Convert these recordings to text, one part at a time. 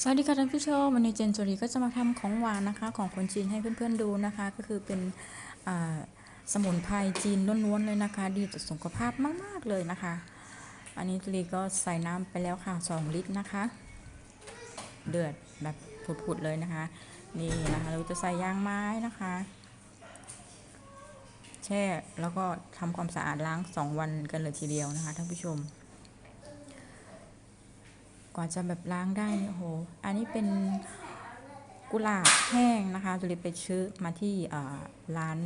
สวัสดีค่ะท่านผู้ชมวันนี้เจนจุรีก็จะมาทำของหวานนะคะของคนจีนให้เพื่อนๆดูนะคะ ก็คือเป็นสมุนไพรจีนล้วนๆเลยนะคะ ดีต่อสุขภาพมากๆเลยนะคะ อันนี้จุรีก็ใส่น้ำไปแล้วค่ะ 2 ลิตรนะคะ เดือดแบบผุดๆเลยนะคะ นี่นะคะ เราจะใส่ยางไม้นะคะ แช่แล้วก็ทำความสะอาดล้าง 2 วันกันเลยทีเดียวนะคะท่านผู้ชม กว่าจะแบบล้างได้เนี่ยโอ้โห อันนี้เป็นกุหลาบแห้งนะคะจุลิไปซื้อมาที่ร้าน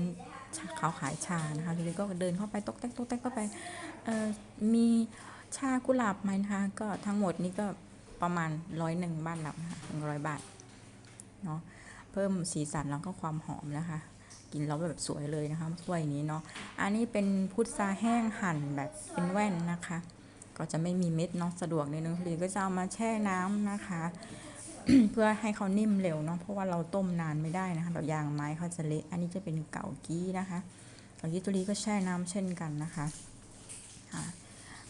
ชาเขาขายชานะคะจุลิก็เดินเข้าไปตกแตกตกแตกเข้าไปมีชากุหลาบไหมนะคะก็ทั้งหมดนี้ก็ประมาณร้อยหนึ่งบ้านเรานะคะหนึ่งร้อยบาทเนาะเพิ่มสีสันแล้วก็ความหอมนะคะ กินแล้วแบบสวยเลยนะคะถ้วยนี้เนาะอันนี้เป็นพุทราแห้งหั่นแบบเป็นแว่นนะคะ ก็จะไม่มีเม็ดเนาะสะดวกในนึงพอดีก็จะเอามาแช่น้ำนะคะ เพื่อให้เขานิ่มเร็วเนาะเพราะว่าเราต้มนานไม่ได้นะคะแบบยางไม้เขาจะเละอันนี้จะเป็นเก่ากี้นะคะเก่ากี้ตัวนี้ก็แช่น้ำเช่นกันนะคะ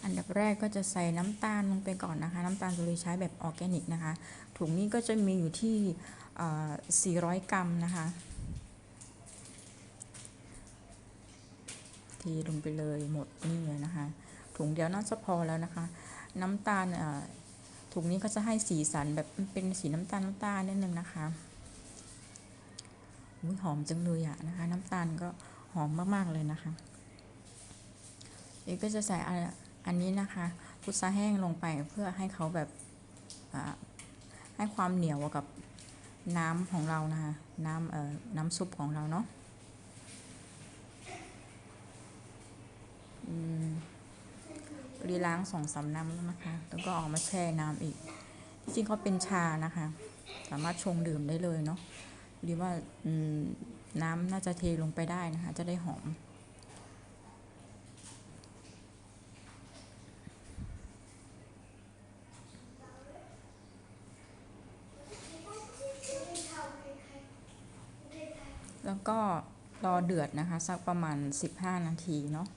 อันดับแรกก็จะใส่น้ำตาลลงไปก่อนนะคะ น้ำตาลตัวนี้ใช้แบบออร์แกนิกนะคะ ถุงนี้ก็จะมีอยู่ที่ 400 กรัมนะคะทีลงไปเลยหมดนี่เลยนะคะ ถุงเดียวน่าจะพอแล้วนะคะ น้ำตาลถุงนี้ก็จะให้สีสันแบบเป็นสีน้ำตาลน้ำตาลนิดนึงนะคะอุ้ยหอมจังเลยอะนะคะ น้ำตาลก็หอมมากๆเลยนะคะเอกก็จะใส่อันนี้นะคะพุทราแห้งลงไปเพื่อให้เขาแบบให้ความเหนียวกับน้ำของเรานะคะน้ำเอ่อน้ำซุปของเราเนาะอืม รีล้างสองสามน้ำนะคะ แล้วก็ออกมาแช่น้ำอีก จริงเขาเป็นชานะคะ สามารถชงดื่มได้เลยเนาะหรือว่าน้ำน่าจะเทลงไปได้นะคะ จะได้หอม แล้วก็รอเดือดนะคะ สักประมาณ 15 นาทีเนาะ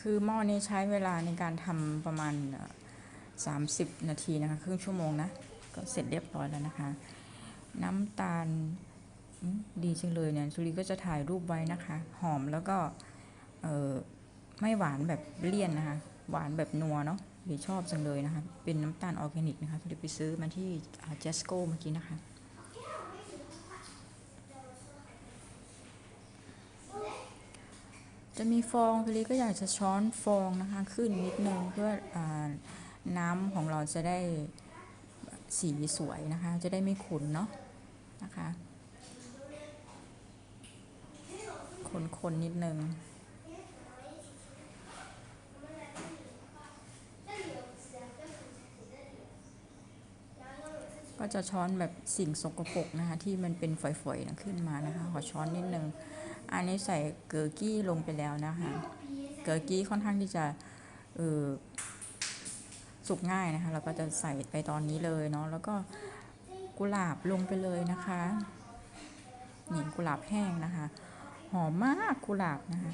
คือหม้อนี้ใช้เวลาในการทำประมาณ 30 นาทีนะคะครึ่งชั่วโมงนะก็เสร็จเรียบร้อยแล้วนะคะ น้ำตาลดีจังเลยเนี่ยสุรีก็จะถ่ายรูปไว้นะคะ หอมแล้วก็ไม่หวานแบบเลี่ยนนะคะ หวานแบบนัวเนาะสุรีชอบจังเลยนะคะ เป็นน้ำตาลออร์แกนิกนะคะสุรีไปซื้อมาที่เจสโก้เมื่อกี้นะคะ จะมีฟองพลีก็อยากจะช้อนฟองนะคะขึ้นนิดนึงเพื่ออน้ำของเราจะได้สีสวยนะคะ จะได้ไม่ขุนเนาะนะคะคนๆนนิดนึงก็จะช้อนแบบสิ่งสกปรกนะคะ ที่มันเป็นฝอยๆนะขึ้นมานะคะ ขอช้อนนิดนึง อันนี้ใส่เกลือกี้ลงไปแล้วนะคะ เกลือกี้ค่อนข้างที่จะเออสุกง่ายนะคะ เราก็จะใส่ไปตอนนี้เลยเนาะ แล้วก็กุหลาบลงไปเลยนะคะ นี่กุหลาบแห้งนะคะ หอมมากกุหลาบนะคะ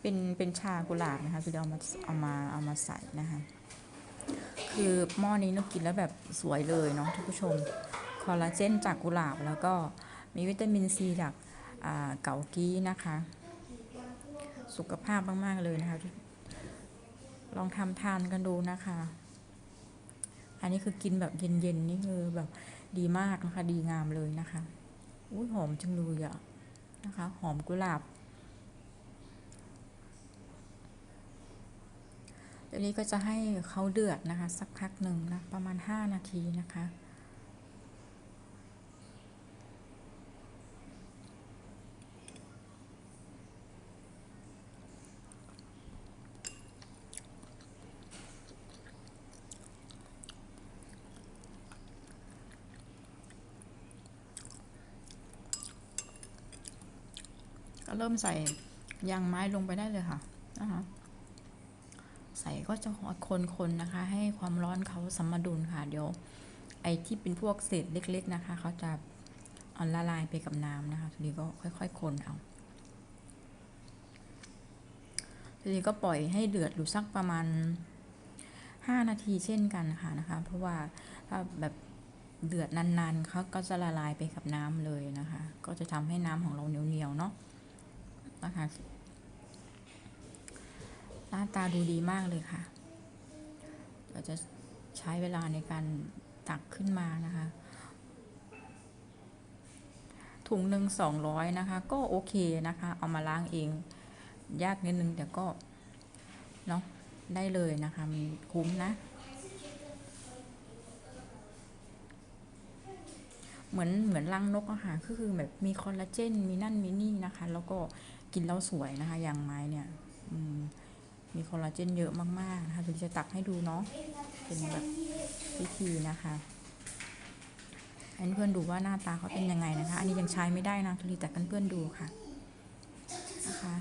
เป็นเป็นชากุหลาบนะคะคือเอามาเอามาเอามาใส่นะคะ คือหม้อนี้เรากินแล้วแบบสวยเลยเนาะท่านผู้ชม คอลลาเจนจากกุหลาบแล้วก็มีวิตามินซีจาก เกากี้นะคะ สุขภาพมาก ๆ เลยนะคะ ลองทำทานกันดูนะคะ อันนี้คือกินแบบเย็น ๆ นี่คือแบบดีมากนะคะ ดีงามเลยนะคะอุ้ยหอมจังเลยอะนะคะ หอมกุหลาบเดี๋ยวนี้ก็จะให้เขาเดือดนะคะ สักพักหนึ่งนะ ประมาณ 5 นาทีนะคะ ก็เริ่มใส่ยางไม้ลงไปได้เลยค่ะนะคะใส่ก็จะคนๆนะคะ ให้ความร้อนเขาสมดุลค่ะ เดี๋ยว ไอ้ที่เป็นพวกเศษเล็ก ๆนะคะ เขาจะเอาละลายไปกับน้ำนะคะ ทีนี้ก็ค่อยๆคนเอาทีนี้ก็ปล่อยให้เดือดอยู่สักประมาณ 5 นาทีเช่นกันค่ะนะคะ เพราะว่าถ้าแบบเดือดนานๆเขาก็จะละลายไปกับน้ำเลยนะคะ ก็จะทำให้น้ำของเราเหนียวๆเนาะ นะคะ หน้าตาดูดีมากเลยค่ะ เราจะใช้เวลาในการตักขึ้นมานะคะ ถุงหนึ่งสองร้อยนะคะ ก็โอเคนะคะ เอามาล้างเอง ยากนิดนึงแต่ก็เนาะได้เลยนะคะมันคุ้มนะเหมือนเหมือนรังนกอะค่ะก็คือแบบมีคอลลาเจน มีนั่นมีนี่นะคะ แล้วก็ กินแล้วสวยนะคะยางไม้เนี่ยมีคอลลาเจนเยอะมากๆนะคะถึงจะตักให้ดูเนาะเป็นแบบวิธีนะคะให้เพื่อนดูว่าหน้าตาเขาเป็นยังไงนะคะ อันนี้ยังใช้ไม่ได้นะทุลีแต่กันเพื่อนดูค่ะนะคะ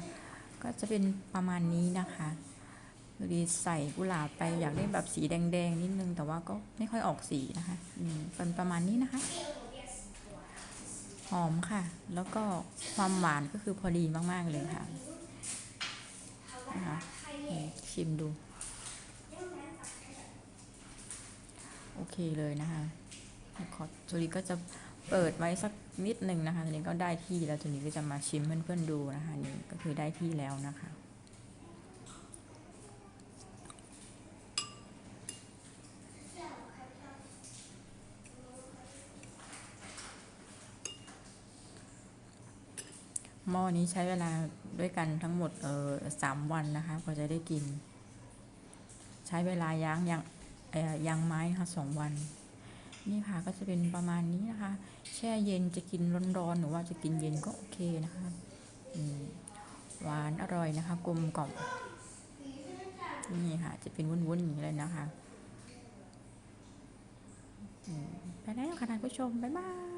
ก็จะเป็นประมาณนี้นะคะทุลีใส่กุหลาบไปอยากได้แบบสีแดงๆนิดนึง แต่ว่าก็ไม่ค่อยออกสีนะคะ อืมเป็นประมาณนี้นะคะ หอมค่ะ แล้วก็ความหวานก็คือพอดีมาก ๆ เลยค่ะนะคะชิมดู โอเคเลยนะคะขอจุลีก็จะเปิดไว้สักนิดหนึ่งนะคะทีนี้ก็ได้ที่แล้วจุลีก็จะมาชิมเพื่อนๆดูนะคะนี่ก็คือได้ที่แล้วนะคะ หม้อนี้ใช้เวลาด้วยกันทั้งหมดเออสามวันนะคะกว่าจะได้กิน ใช้เวลาย่างยังเอ่อยางไม้ค่ะสองวัน นี่ค่ะก็จะเป็นประมาณนี้นะคะ แช่เย็นจะกินร้อนๆหรือว่าจะกินเย็นก็โอเคนะคะหวานอร่อยนะคะ กลมกล่อมนี่ค่ะ จะเป็นวุ้นๆอย่างนี้เลยนะคะไปแล้วค่ะท่านผู้ชม บ๊ายบาย